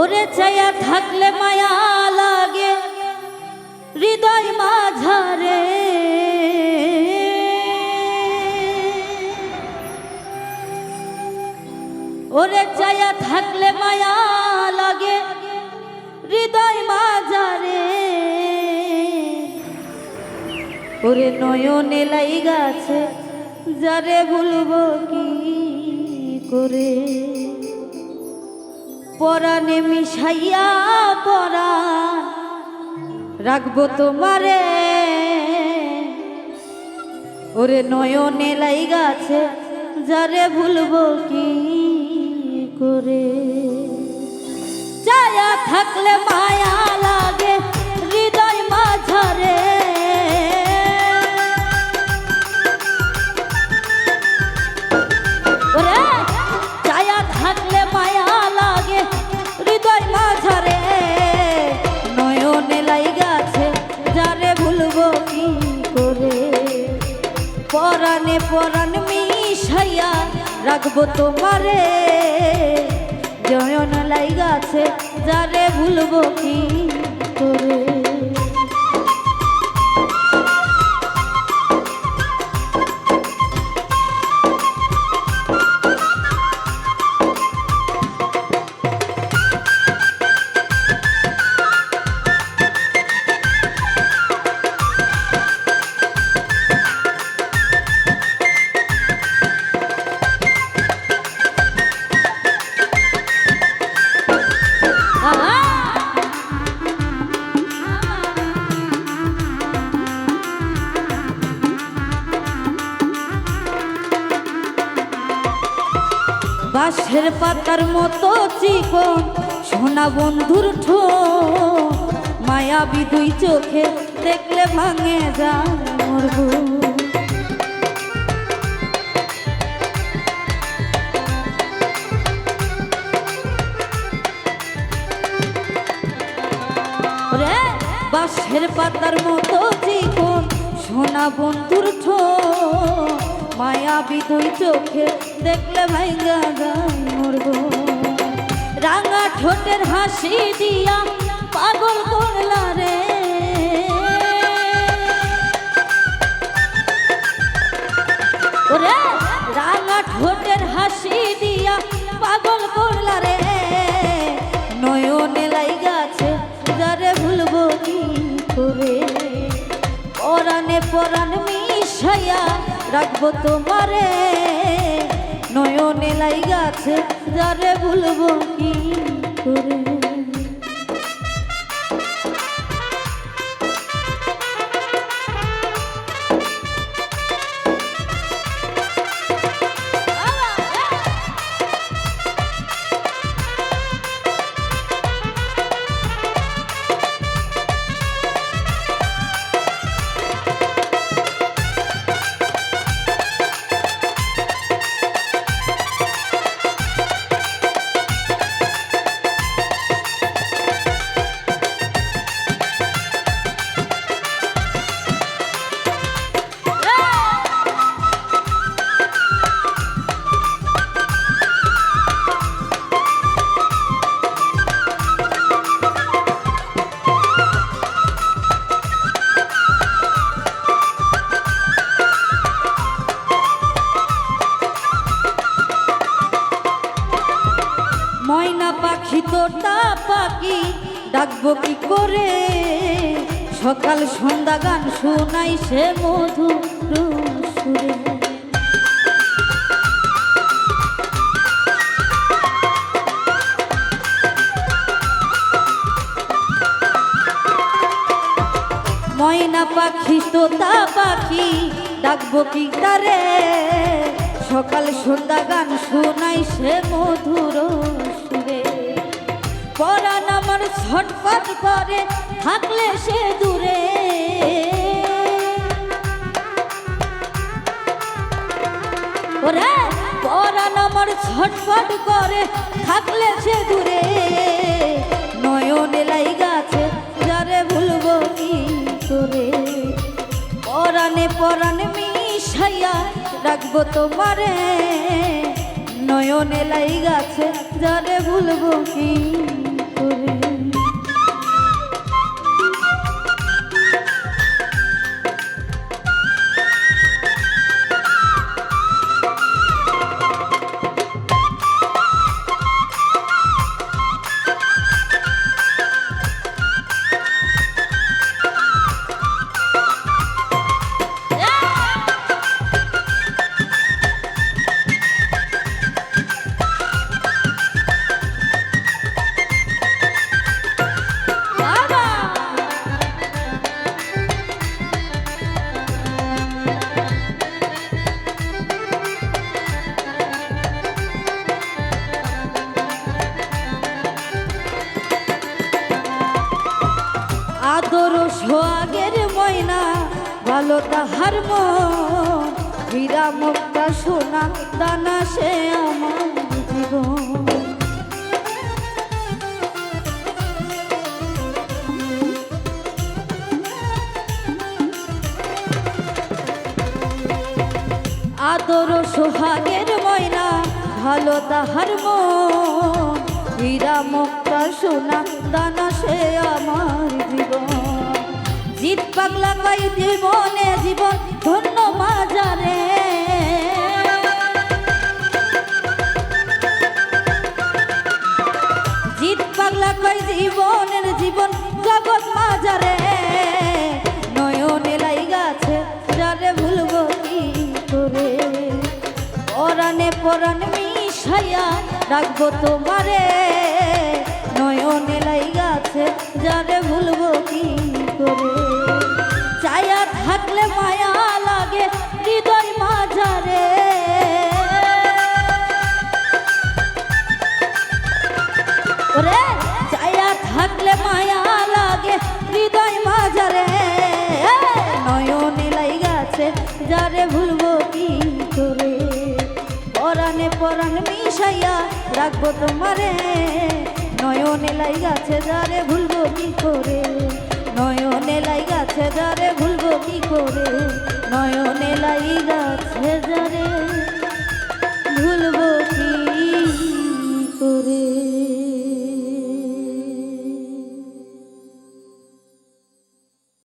ওরে চাইয়া থাকলে মায়া লাগে, হৃদয় মাঝারে। ওরে চাইয়া থাকলে মায়া লাগে, হৃদয় মাঝারে। ওরে নয়নে লাই গাছে, যারে ভুলবো কি করে? পরাণে মিশাইয়া পরা রাখব তোমারে। ওরে নয়নে লাই গাছে, যারে ভুলবো কি করে? চায়া থাকলে মায়া লাগে পরাণে পরাণ মিশাইয়া রাখব তোমারে। জয়ন লাইগাছে যারে ভুলবো কি করে? বাঁশের পাতার মতো চিকন। সোনা বন্ধুর ঠো মায়াবী দুই চোখে দেখলে ভাঙে যায় মরব বাঁশের পাতার মতো চিকন, সোনা বন্ধুর ঠো মায়াবী দুই চোখে দেখলে ভাইগা গায় মরব রাঙা ঠোঁটের হাসি দিয়া পাগল করলা রে। ওরে, রাঙা ঠোঁটের হাসি দিয়া পাগল করলা রে। নয়নে লাই গাছে যারে ভুলবো কি করে? পরাণে পরাণ মিশাইয়া রাখব তোমারে। নয়নে লাই গাছে যারে ভুলবো কি করে? পাখি ডাকবো কি করে? সকাল সন্ধ্যা গান শোনাই সে মধু সুরে। ময়না পাখি, তোতা পাখি, ডাকবো কি তারে সকাল সন্ধ্যা গান শোনাই সে মধুর পরাণ আমার ছটফট করে, থাকলে সে দূরে। ওরে, পরাণ আমার ছটফট করে, থাকলে সে দূরে। নয়নে লাই গাছে, যারে ভুলবো কি করে? পরাণে পরাণে মিশাইয়া রাখব তোমারে। নয়নে লাই গাছে, যারে ভুলবো কি করে ভালো তাহার মন। হীরা মুক্তা সোনা দানা সে আমার জীবন। আদর সোহাগের ময়না, ভালো তাহার মন। হীরা মুক্তা সোনা দানা সে আমার জীবন। জিত পাগলা কই জীবনে জীবন, ধন্য মাজারে। জিত পাগলা কই জীবনের জীবন, জগৎ মাজারে। নয়নে লাই গাছে যারে ভুলবো কি করে। পরাণে পরাণ মিশাইয়া রাখব তোমারে। নয়নে লাই গাছে যারে ভুলবো কি করে। গেছে যারে ভুলবো কি করে? পরাণে পরাণ মিশাইয়া রাখব তোমারে। নয়নে লাই গাছে যারে ভুলবো কি করে? নয়নে লাই গাছে যারে ভুলবো কি করে? নয়নে লাই গাছে যারে